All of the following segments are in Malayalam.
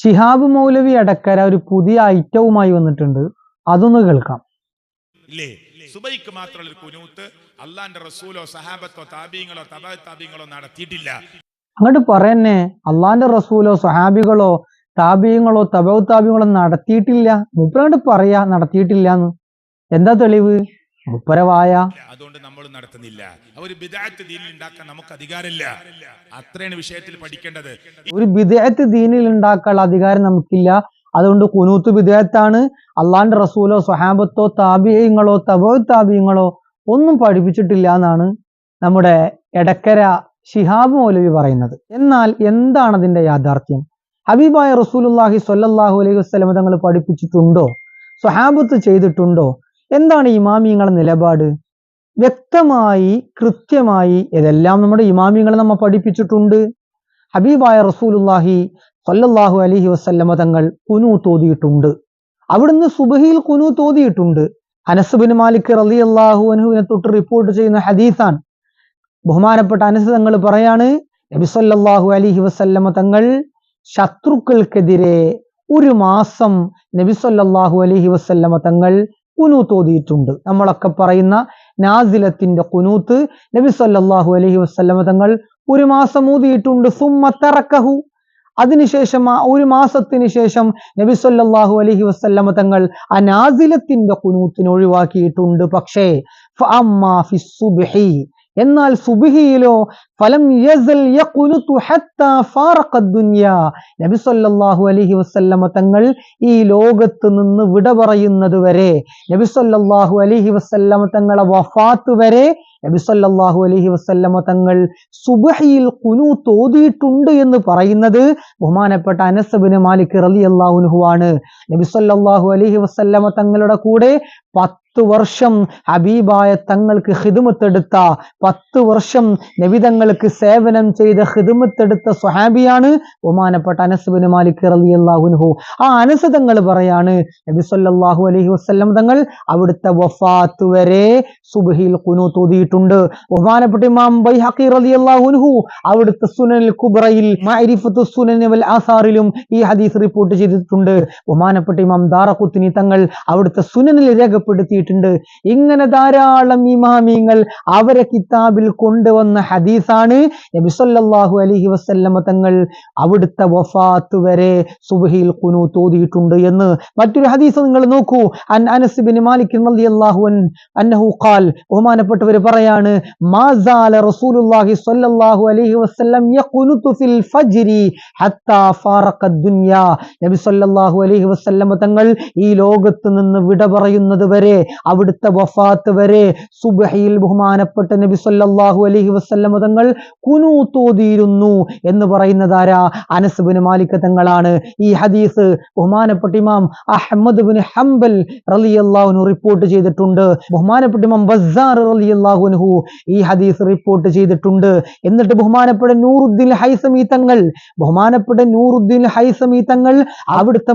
ഷിഹാബ് മൗലവി അടക്കര ഒരു പുതിയ ഐറ്റവുമായി വന്നിട്ടുണ്ട്. അതൊന്ന് കേൾക്കാം. ഇല്ലേ? സുബൈക്ക് മാത്രമുള്ള ഒരു കുനൂത്ത് അള്ളാന്റെ റസൂലോ സഹാബത്തോ താബീങ്ങളോ തബ താബീങ്ങളോ നടത്തിയിട്ടില്ല. അങ്ങോട്ട് പറയന്നെ അള്ളാന്റെ റസൂലോ സഹാബികളോ താബിയങ്ങളോ തബൌ താബീങ്ങളോ നടത്തിയിട്ടില്ല. മുപ്പറങ്ങോട്ട് പറയാ നടത്തിയിട്ടില്ല എന്ന് എന്താ തെളിവ്? മൂപ്പരവായ അതുകൊണ്ട് നമ്മൾ നടത്തുന്നില്ല. ഒരു ബിദായത്ത് ദീനിൽ ഉണ്ടാക്കാൻ നമുക്ക് അധികാരമില്ല. അത്രയാണ് വിഷയത്തിൽ പഠിക്കേണ്ടത്. ഒരു ബിദായത്ത് ദീനിൽ ഉണ്ടാക്കാനുള്ള അധികാരം നമുക്കില്ല. അതുകൊണ്ട് കുനൂത്ത് ബിദായത്താണ് അള്ളാന്റെ റസൂലോ സ്വഹാബത്തോ താബിയങ്ങളോ തബോ താബിയങ്ങളോ ഒന്നും പഠിപ്പിച്ചിട്ടില്ല എന്നാണ് നമ്മുടെ എടക്കര ഷിഹാബ് മൗലവി പറയുന്നത്. എന്നാൽ എന്താണ് അതിന്റെ യാഥാർത്ഥ്യം? ഹബീബായ റസൂലുല്ലാഹി സ്വല്ലല്ലാഹു അലൈഹി വസ്ലം തങ്ങൾ പഠിപ്പിച്ചിട്ടുണ്ടോ? സ്വഹാബത്ത് ചെയ്തിട്ടുണ്ടോ? എന്താണ് ഇമാമിയങ്ങളുടെ നിലപാട്? വ്യക്തമായി കൃത്യമായി ഇതെല്ലാം നമ്മുടെ ഇമാമിയങ്ങളെ നമ്മൾ പഠിപ്പിച്ചിട്ടുണ്ട്. ഹബീബായ റസൂലുല്ലാഹി സല്ലല്ലാഹു അലൈഹി വസല്ലമ തങ്ങൾ കുനു തോതിയിട്ടുണ്ട്. അവിടുന്ന് സുബഹിയിൽ കുനു തോതിയിട്ടുണ്ട്. അനസുബിൻ മാലിക് റളിയല്ലാഹു അൻഹുവിനെ തൊട്ട് റിപ്പോർട്ട് ചെയ്യുന്ന ഹദീസാണ്. ബഹുമാനപ്പെട്ട അനസ് തങ്ങൾ പറയാണ് നബി സല്ലല്ലാഹു അലൈഹി വസല്ലമ തങ്ങൾ ശത്രുക്കൾക്കെതിരെ ഒരു മാസം നബി സല്ലല്ലാഹു അലൈഹി വസല്ലമ തങ്ങൾ കുനു ഓതിയിട്ടുണ്ട്. നമ്മളൊക്കെ പറയുന്ന നാസിലത്തിന്റെ കുനൂത്ത് നബി സല്ലാഹു അലഹി വസ്ലമ തങ്ങൾ ഒരു മാസം ഊതിയിട്ടുണ്ട് സുമ്മ തറക്കഹു. അതിനുശേഷം ആ ഒരു മാസത്തിന് ശേഷം നബി സല്ലാഹു അലഹി വസല്ലമ തങ്ങൾ ആ നാസിലത്തിന്റെ കുനൂത്തിന് ഒഴിവാക്കിയിട്ടുണ്ട്. പക്ഷേ എന്നാൽ സുബിഹിയിലോ ഫലം നബി സല്ലല്ലാഹു അലൈഹി വസല്ലമ തങ്ങൾ ഈ ലോകത്ത് നിന്ന് വിട പറയുന്നത് വരെ നബി സല്ലല്ലാഹു അലൈഹി വസല്ലമ തങ്ങളെ വഫാത്ത് വരെ നബി സല്ലല്ലാഹു അലൈഹി വസല്ലമ തങ്ങൾ സുബഹിയിൽ കുനു തോതിയിട്ടുണ്ട് എന്ന് പറയുന്നത് ബഹുമാനപ്പെട്ട അനസബിന് മാലിക് റളിയല്ലാഹു അൻഹു ആണ്. നബി സല്ലല്ലാഹു അലൈഹി വസല്ലമ തങ്ങളുടെ കൂടെ പത്ത് വർഷം ഹബീബായ തങ്ങൾക്ക് ഹിദുമത്തെടുത്ത പത്ത് വർഷം നബിതങ്ങൾക്ക് സേവനം ചെയ്ത ഹിദുമത്തെടുത്ത സ്വഹാബിയാണ് ഒമാനപ്പെട്ട അനസ് ബിൻ മാലിക് റളിയല്ലാഹു അൻഹു. ആ അനസ് തങ്ങൾ പറയാണ് നബി സല്ലാഹു അലഹി വസ്ലം തങ്ങൾ അവിടുത്തെ വഫാത്ത് വരെ സുബഹിൽ കുനു തോതിയിട്ടുണ്ട് ബഹുമാനപ്പെട്ട ഇമാം ബൈഹഖി റളിയല്ലാഹു അൻഹു അവിടുത്തെ സുനനിൽ കുബ്രയിൽ ആസാറിലും ഈ ഹദീസ് റിപ്പോർട്ട് ചെയ്തിട്ടുണ്ട്. ബഹുമാനപ്പെട്ട ഇമാം ദാറക്കുത്തിനി തങ്ങൾ അവിടുത്തെ സുനനിൽ രേഖപ്പെടുത്തിയിട്ടുണ്ട് ഇങ്ങനെ ധാരാളം ഇമാമിങ്ങൾ അവരെ കിതാബിൽ കൊണ്ടുവന്ന ഹദീസാണ് നബി അലഹി വസല്ലമ തങ്ങൾ അവിടുത്തെ വഫാത്ത് വരെ സുബഹിയിൽ കുനു തോതിയിട്ടുണ്ട് എന്ന്. മറ്റൊരു ഹദീസ് നിങ്ങൾ നോക്കൂ. അൻ അനസ് ബിൻ മാലിക് റളിയല്ലാഹു അൻ അന്നഹു ഖാൽ. ബഹുമാനപ്പെട്ടവർ പറയാണ് മാസാല റസൂലുള്ളാഹി സ്വല്ലല്ലാഹു അലൈഹി വസല്ലം യഖുനുതു ഫിൽ ഫജ്രി ഹത്താ ഫാറഖ ദുനിയ നബി സ്വല്ലല്ലാഹു അലൈഹി വസല്ലം തങ്ങൾ ഈ ലോകത്ത് നിന്ന് വിട പറയുന്നത് വരെ അവിടുത്തെ വഫാത്ത് വരെ സുബഹിയിൽ ബഹുമാനപ്പെട്ട നബി സല്ലാഹു അലഹി വസ്ല്ലം തങ്ങൾ കുനു തോതിയിരുന്നു എന്ന് പറയുന്നതാരാ അനസ് ബിൻ മാലിക് തങ്ങളാണ്. ഈ ഹദീസ് ബഹുമാനപ്പെട്ട ഇമാം അഹമ്മദ് ബിൻ ഹംബൽ റളിയല്ലാഹു റിപ്പോർട്ട് ചെയ്തിട്ടുണ്ട്. ബഹുമാനപ്പെട്ട ഇമാം ബസ്സാർ റളിയല്ലാഹു അൻഹു ഈ ഹദീസ് റിപ്പോർട്ട് ചെയ്തിട്ടുണ്ട്. എന്നിട്ട് ബഹുമാനപ്പെട്ട നൂറുദ്ദീൻ ഹൈസമി തങ്ങൾ ബഹുമാനപ്പെട്ട നൂറുദ്ദീൻ ഹൈസമി തങ്ങൾ അവിടുത്തെ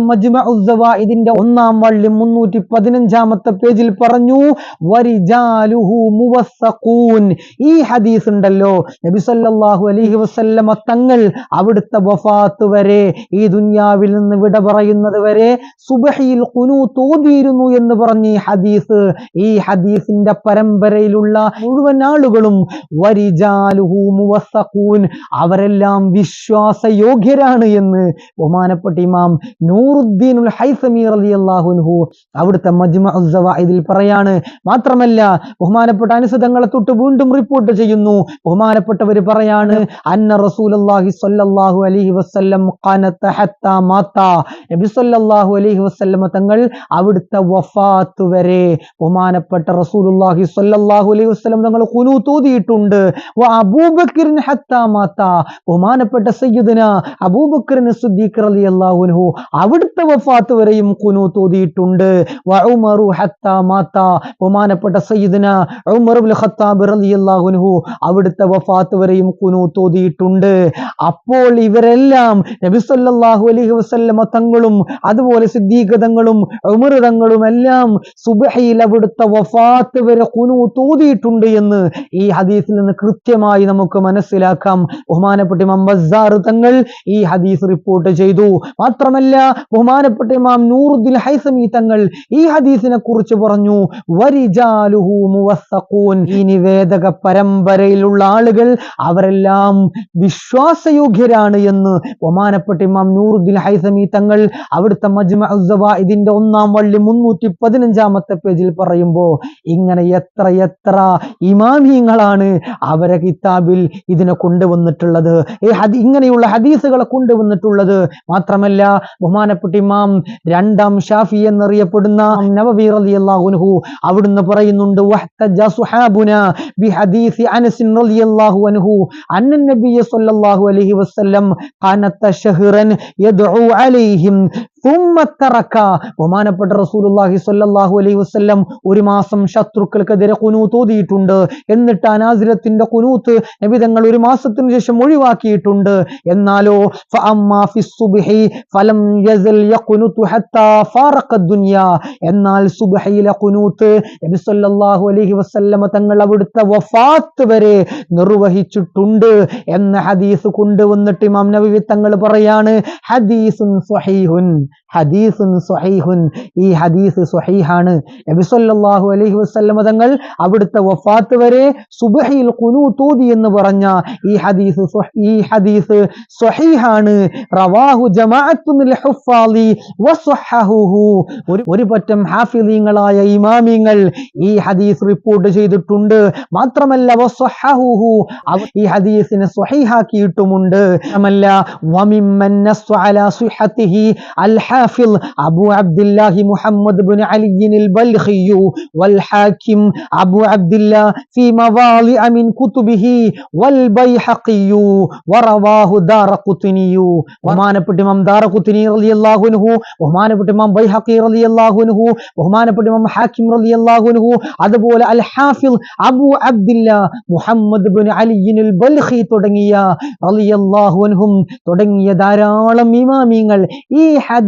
ഇതിന്റെ ഒന്നാം വള്ളി മുന്നൂറ്റി പതിനഞ്ചാമത്തെ പേജിൽ പറഞ്ഞു ഈ ഹദീസ് ഉണ്ടല്ലോ. നബി സല്ലല്ലാഹു അലൈഹി വസല്ലമ തങ്ങൾ അവിടുത്തെ വഫാത്ത് വരെ ഈ ദുന്യാവിൽ നിന്ന് വിട പറയുന്നത് വരെ സുബഹിയിൽ കുനു തോതിയിരുന്നു എന്ന് പറഞ്ഞ ഈ ഹദീസ്. ഈ ഹദീസിന്റെ പരമ്പരയിലുള്ള മുഴുവൻ ആളുകളും അവരെല്ലാം വിശ്വാസയോഗ്യരാണ് എന്ന് ബഹുമാനപ്പെട്ട ഇമാം നൂറുദ്ദീൻ ഹൈസമീർ റളിയല്ലാഹു അൻഹു അവിടുത്തെ മജ്മഉസ് സവാഇദിൽ പറയാണ്. മാത്രമല്ല ബഹുമാനപ്പെട്ട അനുസൃതങ്ങളെ തൊട്ട് വീണ്ടും റിപ്പോർട്ട് ചെയ്യുന്നു. ബഹുമാനപ്പെട്ടവർ പറയാണ് അന്ന റസൂലുള്ളാഹി സ്വല്ലല്ലാഹു അലൈഹി വസല്ലം നബി സ്വല്ലല്ലാഹു അലൈഹി വസല്ലം തങ്ങൾ അവിടുത്തെ വഫാത്ത് വരെ ബഹുമാനപ്പെട്ട റസൂലുള്ളാഹി സ്വല്ലല്ലാഹു അലൈഹി വസല്ലം തങ്ങൾ കുനു തോതിയിട്ടുണ്ട്. ബഹുമാനപ്പെട്ട സയ്യിദുന അബൂബക്കറിന് സിദ്ദീഖ് റളിയല്ലാഹു അൻഹു അവിടുത്തെ വഫാത്ത് വരെയും കുനു തോതിയിട്ടുണ്ട്. മാത്ത ബഹുമാനപ്പെട്ട സയ്യിദിന ഉമർ ഖത്താബ് അവിടുത്തെ വഫാത്ത് വരെയും കുനൂത്ത് ഓതിയിട്ടുണ്ട് അപ്പോൾ ഇവരെല്ലാം നബി സല്ലല്ലാഹു അലൈഹി വസല്ലമ തങ്ങളും അതുപോലെ സിദ്ദീഖ് തങ്ങളും ഉമർ തങ്ങളും എല്ലാം സുബഹയിൽ അവിടുത്തെ വഫാത്ത് വരെ കുനൂത്ത് ഓതിയിട്ടുണ്ട് എന്ന് ഈ ഹദീസിൽ നിന്ന് കൃത്യമായി നമുക്ക് മനസ്സിലാക്കാം. ബഹുമാനപ്പെട്ട ഇമാം ബസാർ തങ്ങൾ ഈ ഹദീസ് റിപ്പോർട്ട് ചെയ്തു. മാത്രമല്ല ബഹുമാനപ്പെട്ട ഇമാം നൂറുദ്ദീൻ ഹൈസമി തങ്ങൾ ഈ ഹദീസിനെ കുറിച്ച് മുവസ്സഖൂൻ. ഈ നിവേദക പരമ്പരയിലുള്ള ആളുകൾ അവരെല്ലാം വിശ്വാസയോഗ്യരാണ് എന്ന് ബഹുമാനപ്പെട്ട ഇമാം നൂറുദ്ദീൻ ഹൈസമി തങ്ങൾ അവിടുത്തെ ഇതിന്റെ ഒന്നാം വള്ളി മുന്നൂറ്റി പതിനഞ്ചാമത്തെ പേജിൽ പറയുമ്പോ ഇങ്ങനെ എത്ര എത്ര ഇമാമിയങ്ങളാണ് അവരെ കിതാബിൽ ഇതിനെ കൊണ്ടുവന്നിട്ടുള്ളത്. ഈ ഹദി ഇങ്ങനെയുള്ള ഹദീസുകളെ കൊണ്ടുവന്നിട്ടുള്ളത്. മാത്രമല്ല ബഹുമാനപ്പെട്ട ഇമാം രണ്ടാം ഷാഫി എന്നറിയപ്പെടുന്ന നവവി റളിയല്ലാഹു അൻഹു അവിടുന്ന് പറയുന്നുണ്ട് വഹ്തജ സുഹാബുന ബിഹദീസി അനസ് റളിയല്ലാഹു അൻഹു. അന്ന നബിയ സല്ലല്ലാഹു അലൈഹി വസല്ലം ഖാനത്ത ഷഹ്റൻ യദ്ഉ അലൈഹിം തുമ്മത്തറക്ക ബഹുമാനപ്പെട്ട റസൂലുല്ലാഹി സ്വല്ലല്ലാഹു അലൈഹി വസല്ലം ഒരു മാസം ശത്രുക്കൾക്കെതിരെ കുനൂത്ത് ഓതിയിട്ടുണ്ട് എന്നിട്ട് അനാസിരത്തിന്റെ കുനൂത്ത് നബിതങ്ങൾ ഒരു മാസത്തിനു ശേഷം ഒഴിവാക്കിയിട്ടുണ്ട്. എന്നാലോ ഫലം ദുനിയാ. എന്നാൽ സുബഹയിലെ കുനൂത്ത് നബി സല്ലല്ലാഹു അലൈഹി വസല്ലമ തങ്ങൾ അവിടുത്തെ വഫാത്ത് വരെ നിർവഹിച്ചിട്ടുണ്ട് എന്ന ഹദീസ് കൊണ്ടുവന്നിട്ട് ഇമാം നബി തങ്ങൾ പറയാണ് ഹദീസുൻ സ്വഹീഹുൻ ഹദീസുൻ സ്വഹീഹുൻ ഈ ഹദീസ് സ്വഹീഹാണ്. നബി സല്ലല്ലാഹു അലൈഹി വസല്ലമ തങ്ങൾ അവിടുത്തെ വഫാത്ത് വരെ സുബ്ഹിയിൽ കുനു തൂതി എന്ന് പറഞ്ഞ ഈ ഹദീസ് ഈ ഹദീസ് സ്വഹീഹാണ്. റവാഹു ഒരു ഒരു പറ്റം ഹാഫിദീങ്ങളായ ഇമാമിങ്ങൾ ഈ ഹദീസ് റിപ്പോർട്ട് ചെയ്തിട്ടുണ്ട്. മാത്രമല്ല ഈ ഹദീസിനെ സ്വഹീഹാക്കിയിട്ടുമുണ്ട്. മാത്രമല്ല വമിമ്മൻ നസ്സ അലാ സിഹത്തിഹി അൽ Hafil Abu Abdullahi Muhammad bin Ali البلخي والحاكم أبو عبد الله في مواضع من كتبه والبيحقي ورواه دار قطني ബഹുമാനപ്പെട്ട ഇമാം ദാറഖുത്തിനി റളിയല്ലാഹു അൻഹു ബഹുമാനപ്പെട്ട ഇമാം ബൈഹഖി റളിയല്ലാഹു അൻഹു ബഹുമാനപ്പെട്ട ഇമാം ഹാക്കിം റളിയല്ലാഹു അൻഹു അതുപോലെ അൽ Hafil Abu Abdillah Muhammad bin Ali al Balkhi തുടങ്ങിയ റളിയല്ലാഹു അൻഹും തുടങ്ങിയ ധാരാളം ഇമാമിങ്ങൾ ഈ ഹദീസ്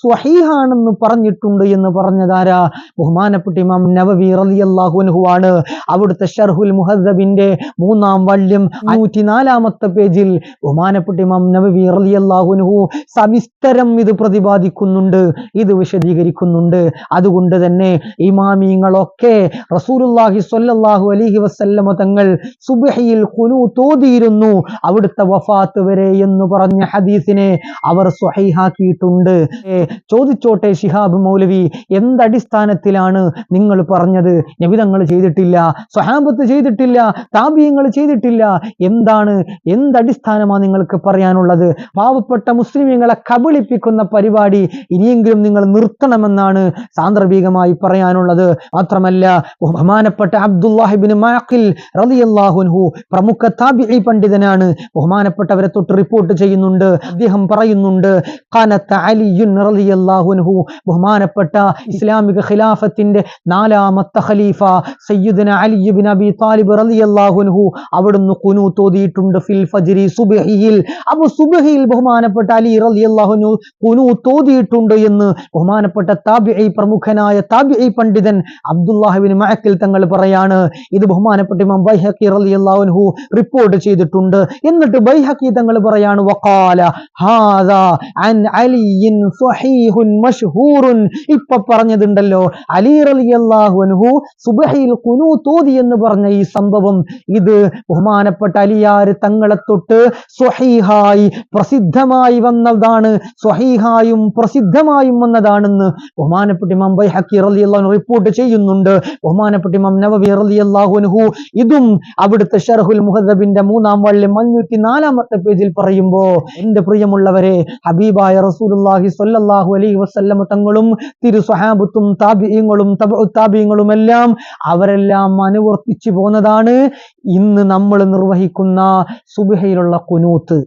സ്വഹീഹാണെന്ന് പറഞ്ഞിട്ടുണ്ട് എന്ന് പറഞ്ഞതാരാ? ബഹുമാനപ്പെട്ട ഇമാം നവവി റളിയല്ലാഹു അൻഹു ആണ്. അവിടുത്തെ ഷർഹുൽ മുഹദ്ദബിന്റെ മൂന്നാം വള്യം നൂറ്റി നാലാമത്തെ പേജിൽ ബഹുമാനപ്പെട്ട ഇമാം നവവി അൻഹു സവിസ്തരം ഇത് പ്രതിപാദിക്കുന്നുണ്ട് ഇത് വിശദീകരിക്കുന്നുണ്ട്. അതുകൊണ്ട് തന്നെ ഇമാമിങ്ങളൊക്കെ റസൂലുള്ളാഹി സ്വല്ലല്ലാഹു അലൈഹി വസല്ലമ തങ്ങൾ സുബ്ഹിയിൽ കുനു തോതിയിരുന്നു. അവിടുത്തെ വഫാത്ത് വരെ എന്ന് പറഞ്ഞ ഹദീസിനെ അവർ സ്വഹീഹാക്കിയിട്ടുണ്ട്. ചോദിച്ചോട്ടെ ശിഹാബ് മൗലവി എന്തടിസ്ഥാനത്തിലാണ് നിങ്ങൾ പറഞ്ഞത്? നബിതങ്ങൾ ചെയ്തിട്ടില്ല സ്വഹാബത്ത് ചെയ്തിട്ടില്ല താബിയങ്ങൾ ചെയ്തിട്ടില്ല. എന്താണ് എന്തടിസ്ഥാനമാണ് നിങ്ങൾക്ക് പറയാനുള്ളത്? പാവപ്പെട്ട മുസ്ലിമീങ്ങളെ കബളിപ്പിക്കുന്ന പരിപാടി ഇനിയെങ്കിലും നിങ്ങൾ നിർത്തണമെന്നാണ് സാന്ദർഭികമായി പറയാനുള്ളത്. മാത്രമല്ല ബഹുമാനപ്പെട്ട അബ്ദുല്ലാഹിബിൻ മാഖിൽ റളിയല്ലാഹുൻഹു പ്രമുഖ താബിഈ പണ്ഡിതനാണ്. ബഹുമാനപ്പെട്ടവരെ തൊട്ട് റിപ്പോർട്ട് ചെയ്യുന്നുണ്ട് അദ്ദേഹം പറയുന്നുണ്ട് കനത്ത അലിയുൻ അൻഹു ബഹുമാനപ്പെട്ട ഇസ്ലാമിക ഖിലാഫത്തിന്റെ നാലാമത്തെ ഖലീഫ സയ്യിദുന അലി ഇബ്നു അബി താലിബ് റളിയല്ലാഹു അൻഹു അവിടുന്ന് കുനു തോതിയിട്ടുണ്ട്. ഫിൽ ഫജ്രി സുബഹിയിൽ. അപ്പൊ സുബഹിയിൽ ബഹുമാനപ്പെട്ട അലി റളിയല്ലാഹു അൻഹു തോതിയിട്ടുണ്ട് എന്ന് ബഹുമാനപ്പെട്ട താബിഈ പ്രമുഖനായ താബിഈ പണ്ഡിതൻ അബ്ദുല്ലാഹുബിൻ മഴക്കിൽ തങ്ങൾ പറയാണ്. ഇത് ബഹുമാനപ്പെട്ട ഇമാം ബൈഹക്കി റളിയല്ലാഹു അൻഹു റിപ്പോർട്ട് ചെയ്തിട്ടുണ്ട്. എന്നിട്ട് ബൈഹക്കി തങ്ങൾ പറയാണ് വക്കാല ഹാദ അൻ അലിയിൻ ഇപ്പൊ പറഞ്ഞതുണ്ടല്ലോ അലി റളിയല്ലാഹു അൻഹു സുബഹിൽ കുനു തോതി എന്ന് പറഞ്ഞ ഈ സംഭവം. ഇത് ബഹുമാനപ്പെട്ട അലിയാർ തങ്ങളെ തൊട്ട് സ്വഹീഹായി പ്രസിദ്ധമായി വന്നതാണ്. സ്വഹീഹായും പ്രസിദ്ധമായും വന്നതാണെന്ന് ബഹുമാനപ്പെട്ട ഇമാം ബൈഹക്കി റളിയല്ലാഹു അൻഹു റിപ്പോർട്ട് ചെയ്യുന്നുണ്ട്. ബഹുമാനപ്പെട്ട ഇമാം നവവി റളിയല്ലാഹു അൻഹു ഇതും അവിടുത്തെ ഷർഹുൽ മുഹദബിന്റെ മൂന്നാം വള്ളി മഞ്ഞൂറ്റി നാലാമത്തെ പേജിൽ പറയുമ്പോ എന്റെ പ്രിയമുള്ളവരെ ഹബീബായ റസൂലുള്ളാഹി സ്വല്ലല്ലാഹു അലൈഹി വസല്ലമ തങ്ങളും തിരു സ്വഹാബത്തും താബിയങ്ങളും താബിയങ്ങളും എല്ലാം അവരെല്ലാം അനുവർത്തിച്ചു പോന്നതാണ് ഇന്ന് നമ്മൾ നിർവഹിക്കുന്ന സുബിഹയിലുള്ള കുനൂത്ത്.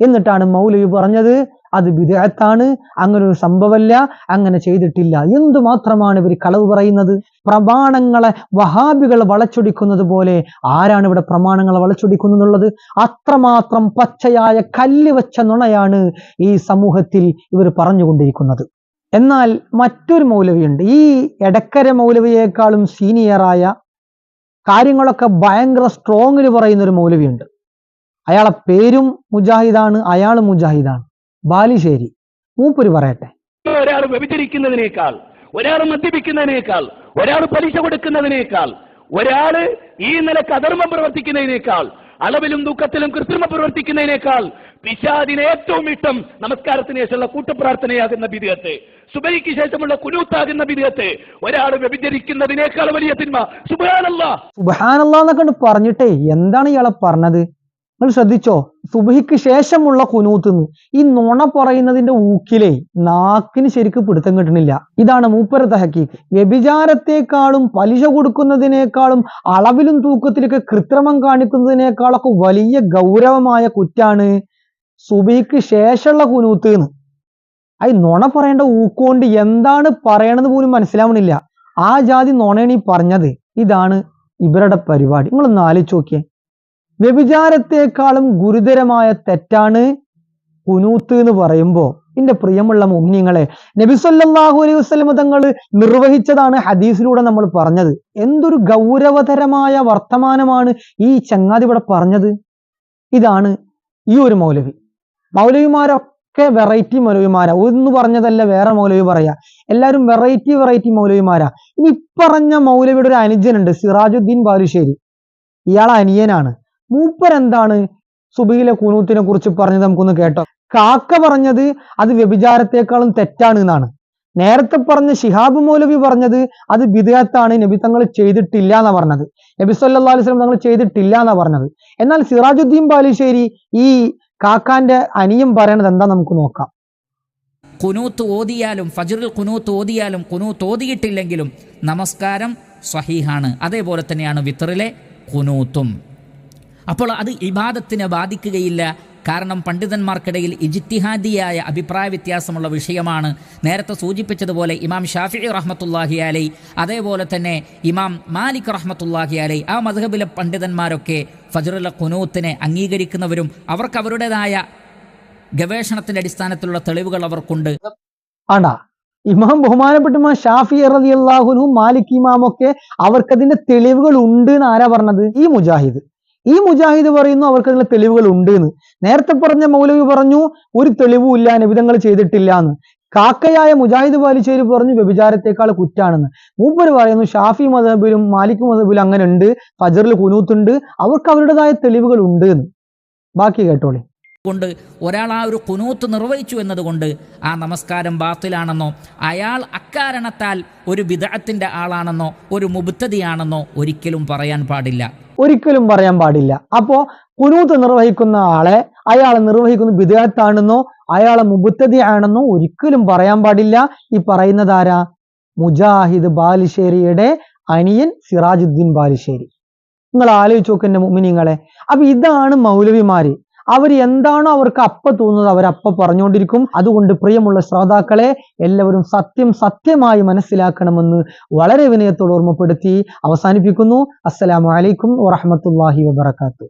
എന്നിട്ടാണ് മൗലവി പറഞ്ഞത് അത് വിദേഹത്താണ്. അങ്ങനെ ഒരു സംഭവമല്ല. അങ്ങനെ ചെയ്തിട്ടില്ല. എന്തു മാത്രമാണ് ഇവർ കളവ് പറയുന്നത്? പ്രമാണങ്ങളെ വഹാബികൾ വളച്ചൊടിക്കുന്നത് പോലെ ആരാണ് ഇവിടെ പ്രമാണങ്ങളെ വളച്ചൊടിക്കുന്നുള്ളത് അത്രമാത്രം പച്ചയായ കല്ല് വെച്ച നുണയാണ് ഈ സമൂഹത്തിൽ ഇവർ പറഞ്ഞുകൊണ്ടിരിക്കുന്നത്. എന്നാൽ മറ്റൊരു മൗലവിയുണ്ട്. ഈ എടക്കര മൗലവിയേക്കാളും സീനിയറായ കാര്യങ്ങളൊക്കെ ഭയങ്കര സ്ട്രോങ്ങിൽ പറയുന്ന ഒരു മൗലവിയുണ്ട്. അയാളെ പേരും മുജാഹിദാണ് അയാളും മുജാഹിദാണ്. ബാലിശ്ശേരി. മൂപ്പര് പറയട്ടെ. ഒരാൾ വ്യഭിചരിക്കുന്നതിനേക്കാൾ ഒരാൾ മദ്യപിക്കുന്നതിനേക്കാൾ ഒരാൾ പലിശ കൊടുക്കുന്നതിനേക്കാൾ ഒരാൾ ഈ നിലയ്ക്ക് അധർമ്മം പ്രവർത്തിക്കുന്നതിനേക്കാൾ അളവിലും ദുഃഖത്തിലും കൃത്രിമ പ്രവർത്തിക്കുന്നതിനേക്കാൾ പിശാദിന് ഏറ്റവും ഇഷ്ടം നമസ്കാരത്തിന് ശേഷമുള്ള കൂട്ടപ്രാർത്ഥനയാകുന്ന ബിദിയത്ത് സുബൈക്ക് ശേഷമുള്ള കുലൂത്താകുന്ന ബിദിയത്ത് ഒരാൾ വ്യഭിചരിക്കുന്നതിനേക്കാൾ വലിയ തിന്മ. സുബാനല്ല സുബഹാനല്ലാ എന്നൊക്കെ പറഞ്ഞിട്ടേ എന്താണ് ഇയാളെ പറഞ്ഞത്? നിങ്ങൾ ശ്രദ്ധിച്ചോ? സുബഹിക്ക് ശേഷമുള്ള കുനൂത്തുന്ന് ഈ നുണ പറയുന്നതിന്റെ ഊക്കിലെ നാക്കിന് ശരിക്ക് പിടുത്തം കിട്ടണില്ല. ഇതാണ് മൂപ്പര തഹക്കി വ്യഭിചാരത്തെക്കാളും പലിശ കൊടുക്കുന്നതിനേക്കാളും അളവിലും തൂക്കത്തിലൊക്കെ കൃത്രിമം കാണിക്കുന്നതിനേക്കാളൊക്കെ വലിയ ഗൗരവമായ കുറ്റാണ് സുബഹിക്ക് ശേഷമുള്ള കുനൂത്ത് എന്ന് അത് നുണ പറയേണ്ട ഊക്കുകൊണ്ട് എന്താണ് പറയണത് പോലും മനസ്സിലാവണില്ല. ആ ജാതി നുണയാണ് ഈ പറഞ്ഞത്. ഇതാണ് ഇവരുടെ പരിപാടി. നിങ്ങളൊന്ന് ആലോചിച്ച് നോക്കിയേ. വ്യഭിചാരത്തെക്കാളും ഗുരുതരമായ തെറ്റാണ് കുനൂത്ത് എന്ന് പറയുമ്പോൾ എന്റെ പ്രിയമുള്ള മുഹ്നിങ്ങളെ നബിസൊല്ലാഹു അലൈഹി വസ്ലം തങ്ങൾ നിർവഹിച്ചതാണ് ഹദീസിലൂടെ നമ്മൾ പറഞ്ഞത്. എന്തൊരു ഗൗരവതരമായ വർത്തമാനമാണ് ഈ ചങ്ങാതി ഇവിടെ പറഞ്ഞത്. ഇതാണ് ഈ ഒരു മൗലവി. മൗലവിമാരൊക്കെ വെറൈറ്റി മൗലവിമാരാ. ഒന്ന് പറഞ്ഞതല്ല വേറെ മൗലവി പറയാ. എല്ലാവരും വെറൈറ്റി വെറൈറ്റി മൗലവിമാരാ. ഇനി പറഞ്ഞ മൗലവിയുടെ ഒരു അനുജനുണ്ട് സിറാജുദ്ദീൻ ബാലുശ്ശേരി. ഇയാൾ അനിയനാണ്. മൂപ്പർ എന്താണ് സുബിയിലെ കുനൂത്തിനെ കുറിച്ച് പറഞ്ഞത് നമുക്കൊന്ന് കേട്ടോ. കാക്ക പറഞ്ഞത് അത് വ്യഭിചാരത്തെക്കാളും തെറ്റാണ് എന്നാണ്. നേരത്തെ പറഞ്ഞ ഷിഹാബ് മൗലവി പറഞ്ഞത് അത് വിദേഹത്താണ് നബി തങ്ങൾ ചെയ്തിട്ടില്ല എന്നാ പറഞ്ഞത്. നബി സല്ലാ അലൈഹി സ്വലം തങ്ങൾ ചെയ്തിട്ടില്ല എന്നാ പറഞ്ഞത്. എന്നാൽ സിറാജുദ്ദീൻ ബാലുശ്ശേരി ഈ കാക്കാന്റെ അനിയം പറയണത് എന്താ നമുക്ക് നോക്കാം. കുനൂത്ത് ഓതിയാലും ഫജറിൽ കുനൂത്ത് ഓതിയാലും കുനൂത്ത് ഓതിയിട്ടില്ലെങ്കിലും നമസ്കാരം സ്വഹീഹാണ് അതേപോലെ തന്നെയാണ് വിത്തറിലെ കുനൂത്തും. അപ്പോൾ അത് ഇബാദത്തിനെ ബാധിക്കുകയില്ല. കാരണം പണ്ഡിതന്മാർക്കിടയിൽ ഇജിത്തിഹാദിയായ അഭിപ്രായ വ്യത്യാസമുള്ള വിഷയമാണ്. നേരത്തെ സൂചിപ്പിച്ചതുപോലെ ഇമാം ഷാഫി റഹ്മത്തുല്ലാഹി അലൈ അതേപോലെ തന്നെ ഇമാം മാലിക് റഹ്മത്തുല്ലാഹി അലൈ ആ മധുഹബിലെ പണ്ഡിതന്മാരൊക്കെ ഫജറുല കുനൂത്തിനെ അംഗീകരിക്കുന്നവരും അവർക്ക് അവരുടേതായ ഗവേഷണത്തിന്റെ അടിസ്ഥാനത്തിലുള്ള തെളിവുകൾ അവർക്കുണ്ട്. ആണ്ടാ ഇമാം ബഹുമാനപ്പെട്ട ഇമാം ഷാഫി റലി അള്ളാഹുനു മാലിക് ഇമാമൊക്കെ അവർക്കതിന്റെ തെളിവുകൾ ഉണ്ട് എന്ന് ആരാ പറഞ്ഞത്? ഈ മുജാഹിദ്. ഈ മുജാഹിദ് പറയുന്നു അവർക്ക് അതിനുള്ള തെളിവുകൾ ഉണ്ട് എന്ന് നേരത്തെ പറഞ്ഞ മൗലവി പറഞ്ഞു ഒരു തെളിവും ഇല്ല നിബിധങ്ങൾ ചെയ്തിട്ടില്ല എന്ന് കാക്കയായ മുജാഹിദ് ബാലിശ്ശേരി പറഞ്ഞു വ്യഭിചാരത്തെക്കാൾ കുറ്റാണെന്ന്. മൂപ്പര് പറയുന്നു ഷാഫി മദബിലും മാലിക് മദബിലും അങ്ങനെ ഉണ്ട് ഫജറിൽ കുനൂത്തുണ്ട് അവർക്ക് അവരുടേതായ തെളിവുകൾ ഉണ്ട് എന്ന് ബാക്കി കേട്ടോളി. കൊണ്ട് ഒരാൾ ആ ഒരു കുനൂത്ത് നിർവഹിച്ചു എന്നതുകൊണ്ട് ആ നമസ്കാരം ബാത്തിലാണെന്നോ അയാൾ അക്കാരണത്താൽ ഒരു വിദഗ്ധത്തിന്റെ ആളാണെന്നോ ഒരു മുബുദ്ധതിയാണെന്നോ ഒരിക്കലും പറയാൻ പാടില്ല. ഒരിക്കലും പറയാൻ പാടില്ല. അപ്പോ കുനൂത്ത് നിർവഹിക്കുന്ന ആളെ അയാളെ നിർവഹിക്കുന്ന വിദേഹത്താണെന്നോ അയാളെ മുബുത്തതി ആണെന്നോ ഒരിക്കലും പറയാൻ പാടില്ല. ഈ പറയുന്നത് ആരാ? മുജാഹിദ് ബാലുശ്ശേരിയുടെ അനിയൻ സിറാജുദ്ദീൻ ബാലുശ്ശേരി. നിങ്ങൾ ആലോചിച്ച് നോക്കുന്ന മുമിനിങ്ങളെ അപ്പൊ ഇതാണ് മൗലവിമാര്. അവർ എന്താണോ അവർക്ക് അപ്പ തോന്നുന്നത് അവർ അപ്പ പറഞ്ഞുകൊണ്ടിരിക്കും. അതുകൊണ്ട് പ്രിയമുള്ള ശ്രോതാക്കളെ എല്ലാവരും സത്യം സത്യമായി മനസ്സിലാക്കണമെന്ന് വളരെ വിനയത്തോട് ഓർമ്മപ്പെടുത്തി അവസാനിപ്പിക്കുന്നു. അസ്സലാമു അലൈക്കും വറഹമത്തല്ലാഹി വബർക്കാത്തു